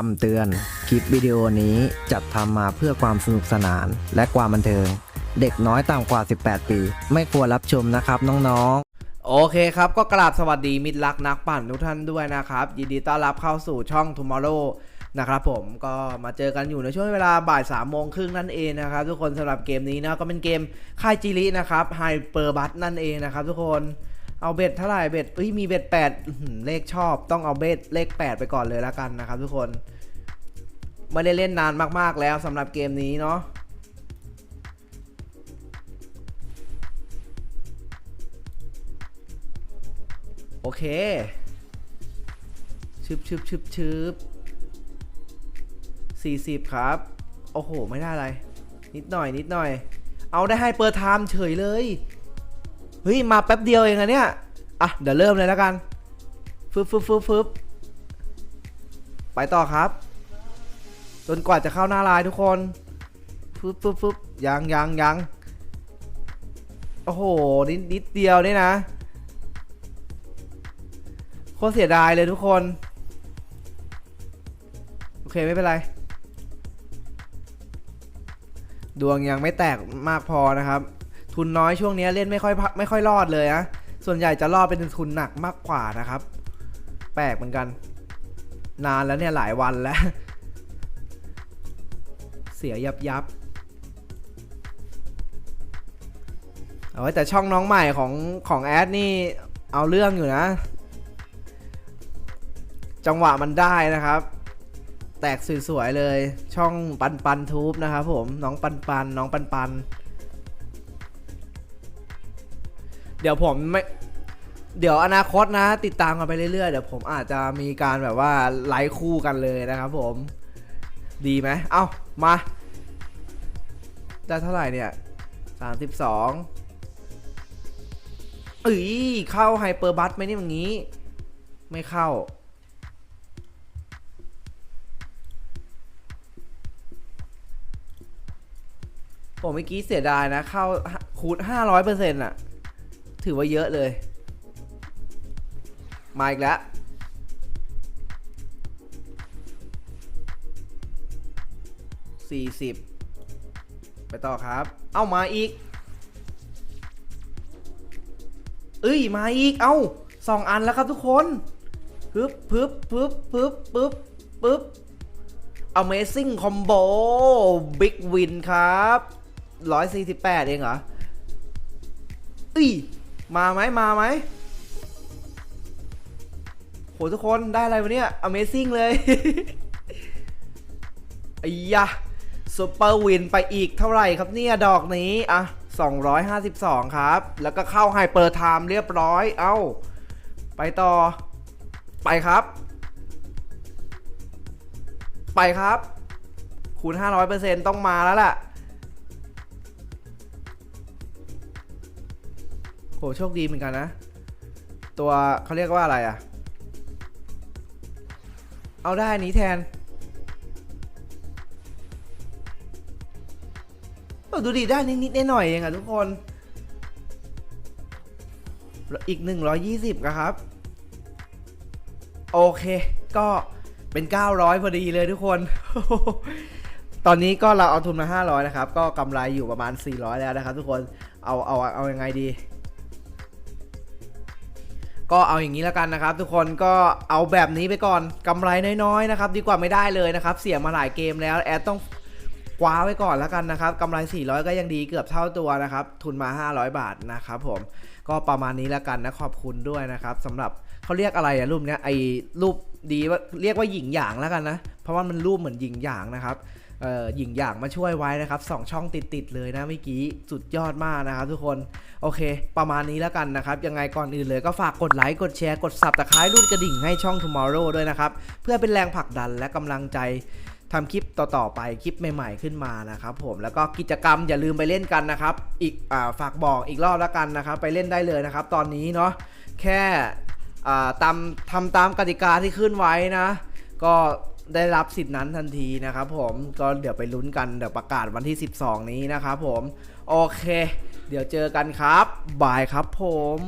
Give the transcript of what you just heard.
คำเตือน คลิปวิดีโอนี้จัดทำมาเพื่อความสนุกสนานและความบันเทิง เด็กน้อยต่ำกว่า 18 ปี ไม่ควรรับชมนะครับน้องๆ โอเคครับก็กราบสวัสดีมิตรรักนักปั่นทุกท่านด้วยนะครับ ยินดีต้อนรับเข้าสู่ช่อง Tomorrow นะครับผมก็มาเจอกันอยู่ในช่วงเวลาบ่าย3ามโมงครึ่งนั่นเองนะครับทุกคนสำหรับเกมนี้นะก็เป็นเกมค่ายจิรินะครับไฮเปอร์บัตนั่นเองนะครับทุกคน เอาเบ็ดเท่าไหร่เบ็ดเอ้ยมีเบ็ดแปดเลขชอบต้องเอาเบ็ดเลข8ไปก่อนเลยแล้วกันนะครับ ทุกคนไม่ได้เล่นนานมากๆแล้วสำหรับเกมนี้เนาะโอเคชึบชึบชึบชึบสี่สิบครับ โอ้โห ไม่ได้อะไร นิดหน่อย นิดหน่อย เอาได้ให้เปิดไทม์เฉยเลย เฮ้ย มาแป๊บเดียวเองอะเนี่ย อะ เดี๋ยวเริ่มเลยแล้วกัน ฟึบฟึบฟึบฟึบไปต่อครับ จนกว่าจะเข้าหน้าลายทุกคน ฟึบฟึบฟึบยังยังยังโอ้โห นิดนิดเดียวเนี่ยนะ โคตรเสียดายเลยทุกคน โอเค ไม่เป็นไร ดวงยังไม่แตกมากพอนะครับ ทุนน้อยช่วงนี้เล่นไม่ค่อยพะไม่ค่อยรอดเลยนะส่วนใหญ่จะรอดเป็นทุนหนักมากกว่านะครับ แปลกเหมือนกัน นานแล้วเนี่ยหลายวันแล้ว เสียยับยับเอาไว้แต่ช่องน้องใหม่ของของแอดนี่เอาเรื่องอยู่นะ จังหวะมันได้นะครับ แตกสวยๆเลยช่องปันปันทูบนะครับผมน้องปันปันน้องปันปัน เดี๋ยวผมไม่ เดี๋ยวอนาคตนะ ติดตามกันไปเรื่อยๆ เดี๋ยวผมอาจจะมีการแบบว่าไลฟ์คู่กันเลยนะครับผม ดีไหม เอ้า มา ได้เท่าไหร่เนี่ย32เอ้ยเข้าไฮเปอร์บัสไหมนี่อย่างนี้ ไม่เข้าผมเมื่อกี้เสียดายนะ เข้าคูณห้าร้อยเปอร์เซ็นต์อะ ถือว่าเยอะเลย มาอีกแล้วสี่สิบไปต่อครับ เอ้ามาอีก เอ้ยมาอีก เอ้าสองอันแล้วครับทุกคนปึ๊บปึ๊บปึ๊บปึ๊บปึ๊บปึ๊บ Amazing Combo Big Win ครับ 148 เองเหรออุ้ย มาไหมมาไหมโหทุกคนได้อะไรวะเนี่ย Amazing เลยไอ้ยะซูเปอร์วินไปอีกเท่าไหร่ครับเนี่ย ดอกนี้ อะ 252 ครับ แล้วก็เข้าไฮเปอร์ไทม์เรียบร้อย เอ้า ไปต่อ ไปครับ ไปครับ คูณ 500%ต้องมาแล้วล่ะ โหโชคดีเหมือนกันนะ ตัวเขาเรียกว่าอะไรอะเอาได้นี้แทนเออดูดิได้นิดๆหน่อยๆเองอะทุกคน อีก 120นะครับ โอเค ก็เป็น 900 พอดีเลยทุกคน ตอนนี้ก็เราเอาทุนมา 500 นะครับ ก็กำไรอยู่ประมาณ 400 แล้วนะครับทุกคน เอา เอา เอายังไงดี ก็เอาอย่างนี้แล้วกันนะครับ ทุกคนก็เอาแบบนี้ไปก่อนกำไรน้อยๆนะครับดีกว่าไม่ได้เลยนะครับเสียมาหลายเกมแล้วแอดต้อง คว้าไว้ก่อนแล้วกันนะครับกำไร 400 ก็ยังดีเกือบเท่าตัวนะครับ ทุนมา 500 บาทนะครับผมก็ประมาณนี้แล้วกันนะขอบคุณด้วยนะครับสำหรับเขาเรียกอะไรอะรูปเนี้ยไอ้รูปดีว่าเรียกว่าหญิงหยางแล้วกันนะ เพราะว่ามันรูปเหมือนหญิงหยางนะครับเอ่อหญิงหยางมาช่วยไว้นะครับสองช่องติด ๆ เลยนะเมื่อกี้สุดยอดมากนะครับทุกคนโอเค ประมาณนี้แล้วกันนะครับ ยังไงก่อนอื่นเลยก็ฝากกดไลค์ กดแชร์ กด subscribe รูดกระดิ่งให้ช่อง Tomorrow ด้วยนะครับ เพื่อเป็นแรงผลักดันและกำลังใจ ทำคลิปต่อๆไปคลิปใหม่ ๆ ขึ้นมานะครับผมแล้วก็กิจกรรมอย่าลืมไปเล่นกันนะครับอีกอฝากบอกอีกรอบแล้วกันนะครับ ไปเล่นได้เลยนะครับ ตอนนี้เนาะแค่ตามทำตามกติกาที่ขึ้นไว้นะ ก็ได้รับสิทธินั้นทันทีนะครับผมก็เดี๋ยวไปลุ้นกันเดี๋ยวประกาศวันที่ 12 นี้นะครับผม โอเค เดี๋ยวเจอกันครับบายครับผม